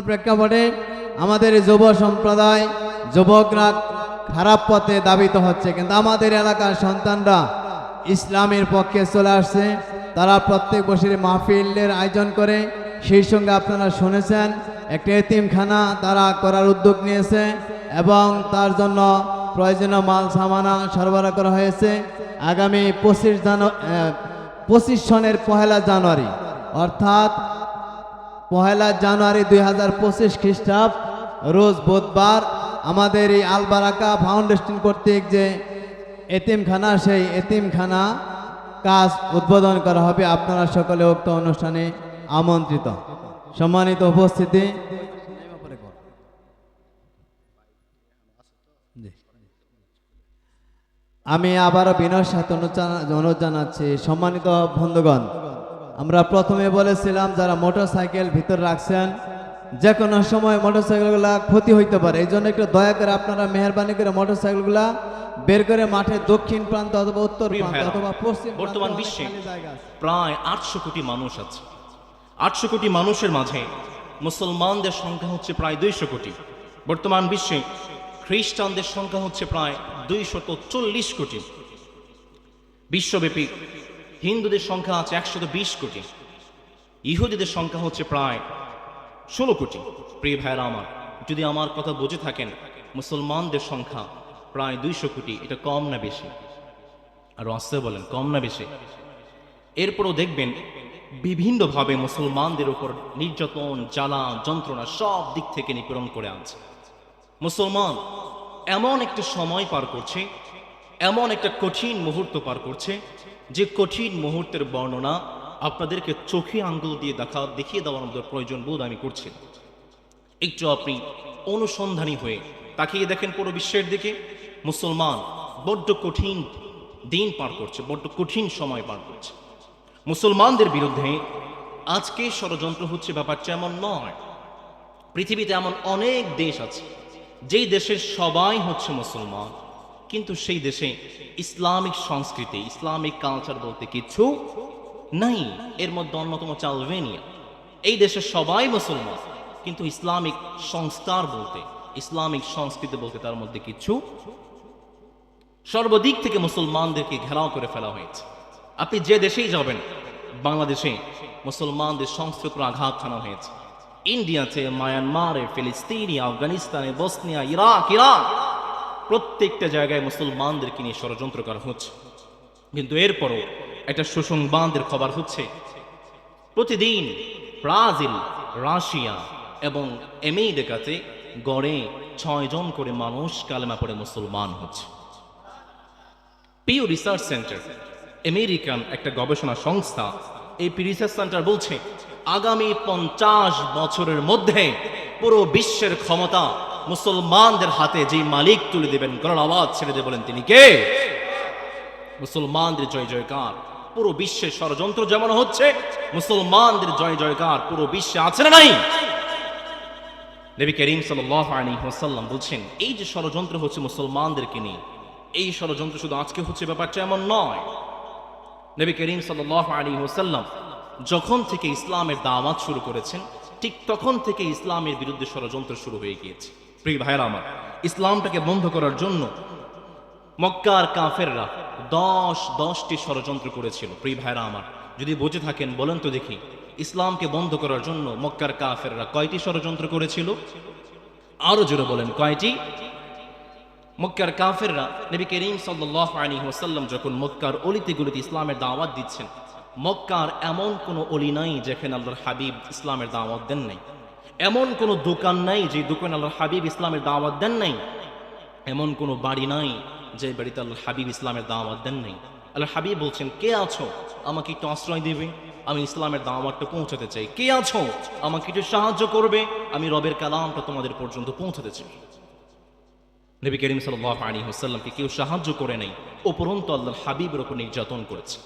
বর্তমান প্রেক্ষাপটে আমাদের যুব সম্প্রদায়, যুবকরা খারাপ পথে দাবিত হচ্ছে। কিন্তু আমাদের এলাকার সন্তানরা ইসলামের পক্ষে চলে আসছে। তারা প্রত্যেক বছরই মাহফিলের আয়োজন করে। সেই সঙ্গে আপনারা শুনেছেন, একটা এতিমখানা তারা করার উদ্যোগ নিয়েছে এবং তার জন্য প্রয়োজনীয় মাল, সামানা সরবরাহ করা হয়েছে আগামী পঁচিশ জানু পঁচিশ সনের পহেলা জানুয়ারি। অর্থাৎ পহেলা জানুয়ারি দুই হাজার পঁচিশ খ্রিস্টাব্দ, রোজ বুধবার আমাদের এই আলবারাকা ফাউন্ডেশন কর্তৃক যে এতিমখানা, সেই এতিমখানা কাজ উদ্বোধন করা হবে আপনারা সকলে উক্ত অনুষ্ঠানে আমন্ত্রিত। সম্মানিত উপস্থিতি। আমি আবারও বিনয়ের সাথে অনুরোধ জানাচ্ছি। সম্মানিত বন্ধুগণ আমরা প্রথমে বলেছিলাম যারা মোটর সাইকেল ভিতর রাখছেন যে কোনো সময় মোটর সাইকেলগুলা ক্ষতি হইতে পারে। এই জন্য একটু দয়া করে আপনারা মেহরবানি করে মোটর সাইকেলগুলা বের করে মাঠে দক্ষিণ প্রান্ত অথবা উত্তর প্রান্ত অথবা পশ্চিম বর্তমান বিশ্বে প্রায় আটশো কোটি মানুষ আছে। আটশো কোটি মানুষের মাঝে মুসলমানদের সংখ্যা হচ্ছে প্রায় দুইশো কোটি। বর্তমান বিশ্বে খ্রিস্টানদের সংখ্যা হচ্ছে প্রায় দুইশত চল্লিশ কোটি। বিশ্বব্যাপী হিন্দুদের সংখ্যা আছে একশত বিশ কোটি। ইহুদিদের সংখ্যা হচ্ছে প্রায় ষোলো কোটি। প্রিয় ভাইরা আমার, যদি আমার কথা বুঝে থাকেন, মুসলমানদের সংখ্যা প্রায় দুইশো কোটি, এটা কম না বেশি। আর আসতে বলেন, কম না বেশি। এরপরও দেখবেন, বিভিন্নভাবে মুসলমানদের উপর নির্যাতন জ্বালা যন্ত্রণা সব দিক থেকে নিপীড়ন করে আনছে। মুসলমান এমন একটা সময় পার করছে এমন একটা কঠিন মুহূর্ত পার করছে যে কঠিন মুহূর্তের বর্ণনা আপনাদেরকে চোখে আঙ্গুল দিয়ে দেখা, দেখিয়ে দেওয়ার মতো প্রয়োজন বোধ আমি করছি। একটু আপনি অনুসন্ধানী হয়ে তাকিয়ে দেখেন পুরো বিশ্বের দিকে। মুসলমান বড্ড কঠিন দিন পার করছে, বড্ড কঠিন সময় পার করছে। মুসলমানদের বিরুদ্ধে আজকে ষড়যন্ত্র হচ্ছে ব্যাপারটা এমন নয়। পৃথিবীতে এমন অনেক দেশ আছে, যেই দেশের সবাই হচ্ছে মুসলমান। কিন্তু সেই দেশে ইসলামিক সংস্কৃতি, ইসলামিক কালচার বলতে কিছু নাই। এর মধ্যে অন্যতম হচ্ছে এই দেশের সবাই মুসলমান, কিন্তু ইসলামিক সংস্কার বলতে, ইসলামিক সংস্কৃতি বলতে তার মধ্যে কিছু সর্বদিক থেকে মুসলমানদেরকে ঘেরাও করে ফেলা হয়েছে। আপনি যে দেশেই যাবেন, বাংলাদেশে মুসলমানদের সংস্কৃত আঘাত হানা হয়েছে। ইন্ডিয়াতে, মায়ানমারে, ফিলিস্তিনি, আফগানিস্তানে, বসনিয়া, ইরাক ইরাক। প্রত্যেকটা জায়গায় মুসলমানদেরকে নিয়ে ষড়যন্ত্র করা হচ্ছে। কিন্তু এরপরও একটা সুসংবাদের খবর হচ্ছে, প্রতিদিন ব্রাজিল, রাশিয়া এবং আমেরিকাতে গড়ে ছয়জন করে মানুষ কালেমা পড়ে মুসলমান হচ্ছে। পিউ রিসার্চ সেন্টার আমেরিকান একটা গবেষণা সংস্থা এই পি রিসার্চ সেন্টার বলছে, আগামী পঞ্চাশ বছরের মধ্যে পুরো বিশ্বের ক্ষমতা মুসলমানদের হাতে যে মালিক তুলে দেবেন, গলার আওয়াজ ছেড়ে দিয়ে বলেন, তিনি কে? মুসলমানদের জয়, জয়কার। পুরো বিশ্বের ষড়যন্ত্র যেমন হচ্ছে, মুসলমানদের জয়, জয়কার। পুরো বিশ্বে আছে না নাই? নবী করিম সাল্লাম বলছেন, এই যে ষড়যন্ত্র হচ্ছে মুসলমানদেরকে নিয়ে, এই ষড়যন্ত্র শুধু আজকে হচ্ছে, ব্যাপারটা এমন নয়। নবী করিম সাল্লাম যখন থেকে ইসলামের দাওয়াত শুরু করেছেন, ঠিক তখন থেকে ইসলামের বিরুদ্ধে ষড়যন্ত্র শুরু হয়ে গিয়েছে। প্রিয় ভাইয়েরা আমার, ইসলামটাকে বন্ধ করার জন্য মক্কার কাফেররা দশ, দশটি ষড়যন্ত্র করেছিল। প্রিয় ভাইরা আমার, যদি বুঝে থাকেন, বলেন তো দেখি, ইসলামকে বন্ধ করার জন্য মক্কার কাফেররা কয়টি ষড়যন্ত্র করেছিল? আরও জোরে বলেন, কয়টি? মক্কার কাফেররা নবী করিম সাল্লাহ আলী ওসাল্লাম যখন মক্কার অলিতে গলিতে ইসলামের দাওয়াত দিচ্ছেন, মক্কার এমন কোনো অলি নাই যেখানে আল্লাহর হাবিব ইসলামের দাওয়াত দেন নাই। এমন কোনো দোকান নাই যে দোকান আল্লাহ হাবিব ইসলামের দাওয়াত দেন নাই। এমন কোনো বাড়ি নাই যে বাড়িতে আল্লাহ হাবিব ইসলামের দাওয়াত দেন নাই। আল্লাহ হাবিব বলছেন, কে আছো? আমাকে একটু আশ্রয় দেবে। আমি ইসলামের দাওয়াতটা পৌঁছাতে চাই। কে আছো? আমাকে একটু সাহায্য করবে। আমি রবের কালামটা তোমাদের পর্যন্ত পৌঁছাতে চাই। নবী করিম সাল্লাহ আলী হোসাল্লামকে কেউ সাহায্য করে নাই। উপরন্তু আল্লাহ হাবিবের ওপর নির্যাতন করেছে।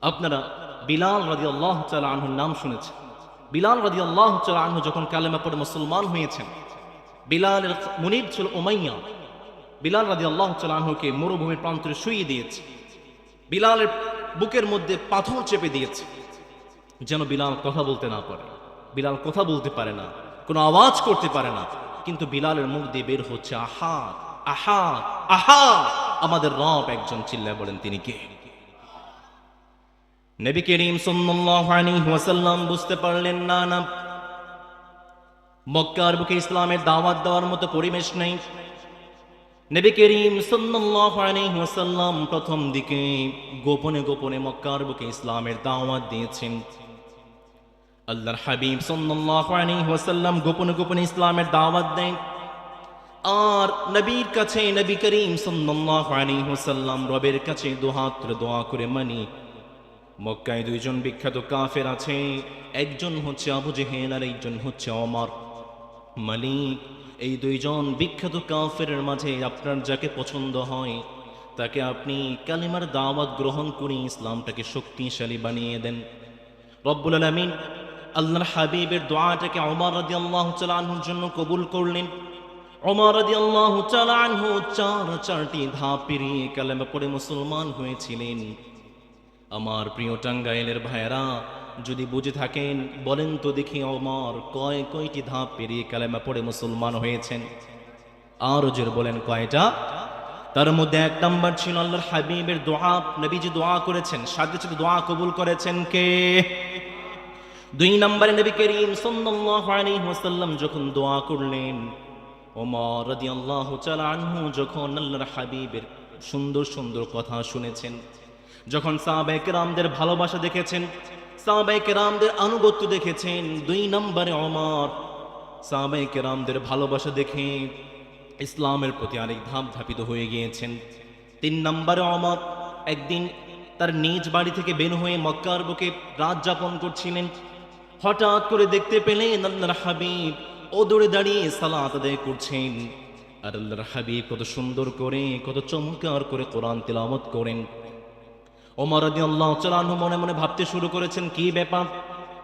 আপনারা বিলাল রাজি আল্লাহ আনহুর নাম শুনেছেন। বিলাল রাজি আল্লাহ আনহু যখন কালেমা পড়ে মুসলমান হয়েছেন, বিলালের মুনির ছিল ওমাইয়া বিলাল রাজি আল্লাহ আনহুকে মরুভূমির প্রান্তরে শুয়ে দিয়েছে। বিলালের বুকের মধ্যে পাথর চেপে দিয়েছে। যেন বিলাল কথা বলতে না পারে। বিলাল কথা বলতে পারে না, কোনো আওয়াজ করতে পারে না। কিন্তু বিলালের মুখ দিয়ে বের হচ্ছে আহা আহা আহা আমাদের রব একজন চিল্লায় বলেন, তিনি কে? নবী করিম ওয়াসাল্লাম বুঝতে পারলেন, না না। মক্কার বুকে ইসলামের দাওয়াত দেওয়ার মতো পরিবেশ নেই। নবী করিম ওয়াসাল্লাম প্রথম দিকে গোপনে গোপনে মক্কার বুকে ইসলামের দাওয়াত দিয়েছেন। আল্লাহর হাবিব ওয়াসাল্লাম গোপনে গোপনে ইসলামের দাওয়াত দেন। আর নবীর কাছে নবী করিম ওয়াসাল্লাম রবের কাছে দুহাত দোয়া করে মানি মক্কায় দুইজন বিখ্যাত কাফের আছে। একজন হচ্ছে আবু জেহেল, আর একজন হচ্ছে অমর মালিক, এই দুইজন বিখ্যাত কাফের মাঝে আপনার যাকে পছন্দ হয়, তাকে আপনি কালিমার দাওয়াত গ্রহণ করে ইসলামটাকে শক্তিশালী বানিয়ে দেন। রব্বুল আলমিন আল্লাহর হাবিবের দোয়াটাকে অমর রাদি আল্লাহ আনহুর জন্য কবুল করলেন। অমর রাদি আল্লাহ আনহু চার চারটি ধাপ পেরিয়ে কালেমা পড়ে মুসলমান হয়েছিলেন। আমার প্রিয় টাঙ্গাইলের ভাইয়েরা, যদি বুঝে থাকেন, বলেন তো দেখি অমর কয় কয়টি ধাপ পেরিয়ে কালেমা পড়ে মুসলমান হয়েছেন। আরও জোর বলেন কয়টা? তার মধ্যে এক নাম্বার ছিল আল্লাহর হাবিবের দোয়া, নবীজি দোয়া করেছেন সাথে সাথে দোয়া কবুল করেছেন কে? দুই নম্বরে নবী করিম ওয়াসাল্লাম যখন দোয়া করলেন, ওমর রাদিয়াল্লাহু তাআলা আনহু যখন আল্লাহর হাবিবের সুন্দর সুন্দর কথা শুনেছেন যখন সাহাবায়ে কেরামদের ভালোবাসা দেখেছেন সাহাবায়ে কেরামদের আনুগত্য দেখেছেন, দুই নম্বরে ওমর। সাহাবায়ে কেরামদের ভালোবাসা দেখে ইসলামের প্রতি আরেক ধাপ ধাপিত হয়ে গিয়েছেন। তিন নম্বরে অমর একদিন তার নিজ বাড়ি থেকে বের হয়ে মক্কার বুকে রাত যাপন করছিলেন। হঠাৎ করে দেখতে পেলেন আল্লাহর হাবিব ও দৌড়ে দাঁড়িয়ে সালাত আদায় করছেন। আর আল্লাহর হাবিব কত সুন্দর করে, কত চমৎকার করে কোরআন তেলামত করেন। ওমর রাদি আল্লাহ চালানহু মনে মনে ভাবতে শুরু করেছেন কি ব্যাপার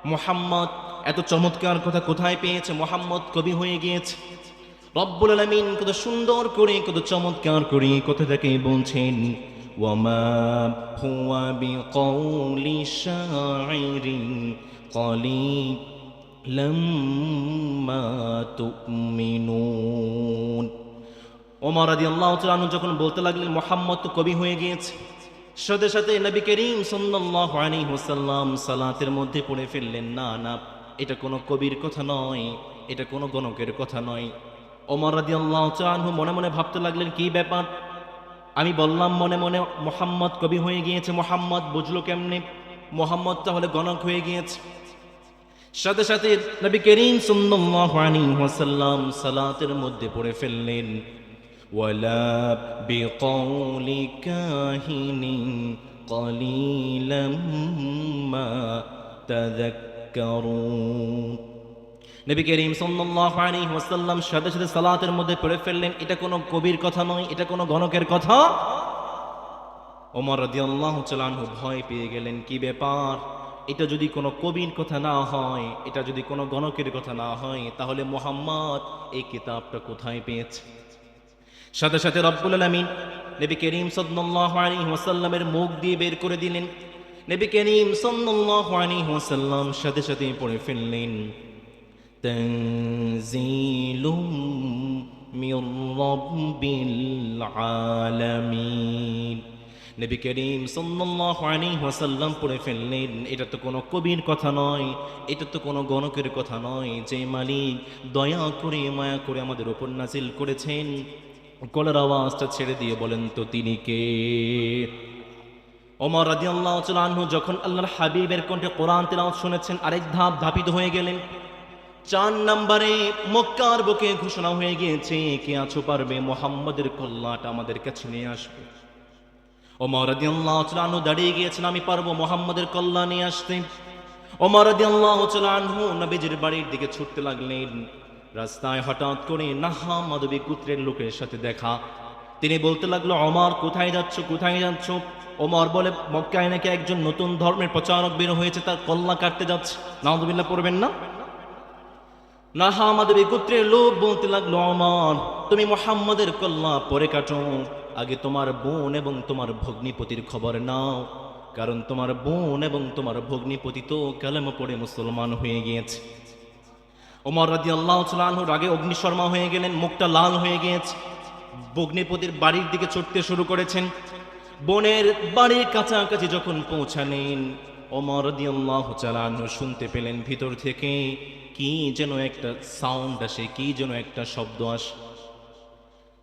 মোহাম্মদ এত চমৎকার কথা কোথায় পেয়েছে মোহাম্মদ কবি হয়ে গিয়েছে রব্বুল আলামিন কত সুন্দর করে কত চমৎকার করে কথাটাকে বলছেন ওয়ামা হুয়া বিকৌলি শাইরিন قليلا ما تؤمنون ওমর রাদিয়াল্লাহু তাআলা আনহু যখন বলতে লাগলেন মোহাম্মদ তো কবি হয়ে গিয়েছে সাথে সাথে নবী করিম সাল্লাল্লাহু আলাইহি ওয়াসাল্লাম সালাতের মধ্যে পড়ে ফেললেন, না না, এটা কোনো কবির কথা নয়, এটা কোনো গণকের কথা নয়। ওমর রাদিয়াল্লাহু তাআলা আনহু মনে মনে ভাবতে লাগলেন, কি ব্যাপার? আমি বললাম, মনে মনে মোহাম্মদ কবি হয়ে গিয়েছে, মোহাম্মদ বুঝলো কেমনে? মোহাম্মদ তাহলে গণক হয়ে গিয়েছে। সাথে সাথে নবী করিম ওয়াসাল্লাম সালাতের মধ্যে পড়ে ফেললেন ওয়ালা বিকৌলি কাহিনিন قليلا ما تذكرون নবী করিম সাল্লাল্লাহু আলাইহি ওয়াসাল্লাম সাথে সাথে সালাতের মধ্যে পড়ে ফেললেন এটা কোনো কবির কথা নয় এটা কোনো গণকের কথা ওমর রাদিয়াল্লাহু তাআলা আনহু ভয় পেয়ে গেলেন কি ব্যাপার এটা যদি কোনো কবির কথা না হয় এটা যদি কোনো গণকের কথা না হয় তাহলে মোহাম্মদ এই কিতাবটা কোথায় পেয়েছে সাথে সাথে রব্বুল আলামিন নবী করিম সাল্লাল্লাহু আলাইহি ওয়াসাল্লামের মুখ দিয়ে বের করে দিলেন নবী করিম সাল্লাল্লাহু আলাইহি ওয়াসাল্লাম সাথে সাথে পড়ে ফেললেন تنزيل من رب العالمين নবী করিম সাল্লাল্লাহু আলাইহি ওয়াসাল্লাম পড়ে ফেললেন এটা তো কোনো কবির কথা নয় এটা তো কোনো গণকের কথা নয় যে মালিক দয়া করে মায়া করে আমাদের উপর নাজিল করেছেন গলার আওয়াজটা ছেড়ে দিয়ে বলেন, তো তিনি কে? ওমর রাদিয়াল্লাহু তাআলা আনহু যখন আল্লাহর হাবিবের কণ্ঠে কোরআন তেলাওয়াত শুনেছেন, আরেক ধাপ ধাপিত হয়ে গেলেন। চার নম্বরে মক্কার বুকে ঘোষণা হয়ে গিয়েছে, কে আছো পারবে? মোহাম্মদের কল্যাণটা আমাদের কাছে নিয়ে আসবে। ওমর রাদিয়াল্লাহু তাআলা আনহু দাঁড়িয়ে গিয়েছেন, আমি পারব মোহাম্মদের কল্যাণ নিয়ে আসতে। ওমর রাদিয়াল্লাহু তাআলা আনহু নবীজির বাড়ির দিকে ছুটতে লাগলেন। রাস্তায় হঠাৎ করে নাহা মাধবী কুত্রের লোকের সাথে দেখা। তিনি বলতে লাগল, অমর, কোথায় যাচ্ছ? কোথায় যাচ্ছ? ওমর বলে, মক্কায় নাকি একজন নতুন ধর্মের প্রচারক বের হয়েছে, তার কল্লা কাটতে যাচ্ছে। নাউদুবিল্লাহ পড়বেন না? নাহা আমাদের একত্রের লোক বলতে লাগল, অমর, তুমি মোহাম্মদের কল্লা পরে কাটো। আগে তোমার বোন এবং তোমার ভগ্নিপতির খবর নাও। কারণ তোমার বোন এবং তোমার ভগ্নিপতি তো কালেমা পড়ে মুসলমান হয়ে গিয়েছে। ওমর রাদি আল্লাহ আনহুর আগে অগ্নিশর্মা হয়ে গেলেন, মুখটা লাল হয়ে গিয়েছে। বগ্নিপতির বাড়ির দিকে ছুটতে শুরু করেছেন। বোনের বাড়ির কাছাকাছি যখন পৌঁছালেন, ওমর রাদি আল্লাহ শুনতে পেলেন ভিতর থেকে কি যেন একটা সাউন্ড আসে, কি যেন একটা শব্দ আসে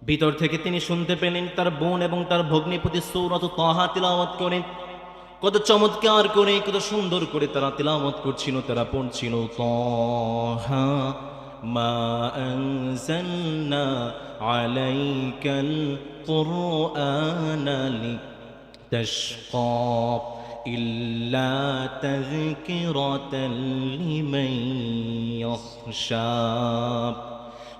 ভিতর থেকে তিনি শুনতে পেলেন তার বোন এবং তার ভগ্নিপতি সৌরত তাহা তিলাওয়াত করে কত চমৎকার করে, কত সুন্দর করে তারা তিলাওয়াত করছিল, তারা পড়ছিল। মা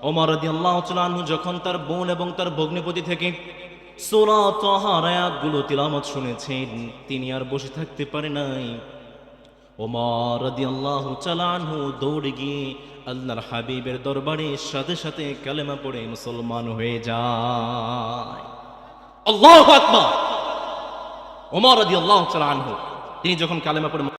ওমর রাদিয়াল্লাহু তাআলা যখন তার বোন এবং তার ভগ্নিপতি থেকে সূরা তাহার আয়াতগুলো তিলাওয়াত শুনেছেন। তিনি আর বসে থাকতে পারে নাই। ওমর রাদিয়াল্লাহু তাআলা আনহু দৌড়ে গিয়ে আল্লাহর হাবিবের দরবারে সাথে সাথে কালেমা পড়ে মুসলমান হয়ে যায়। আল্লাহু আকবার! ওমর রাদিয়াল্লাহু তাআলা আনহু, তিনি যখন কালেমা পড়ে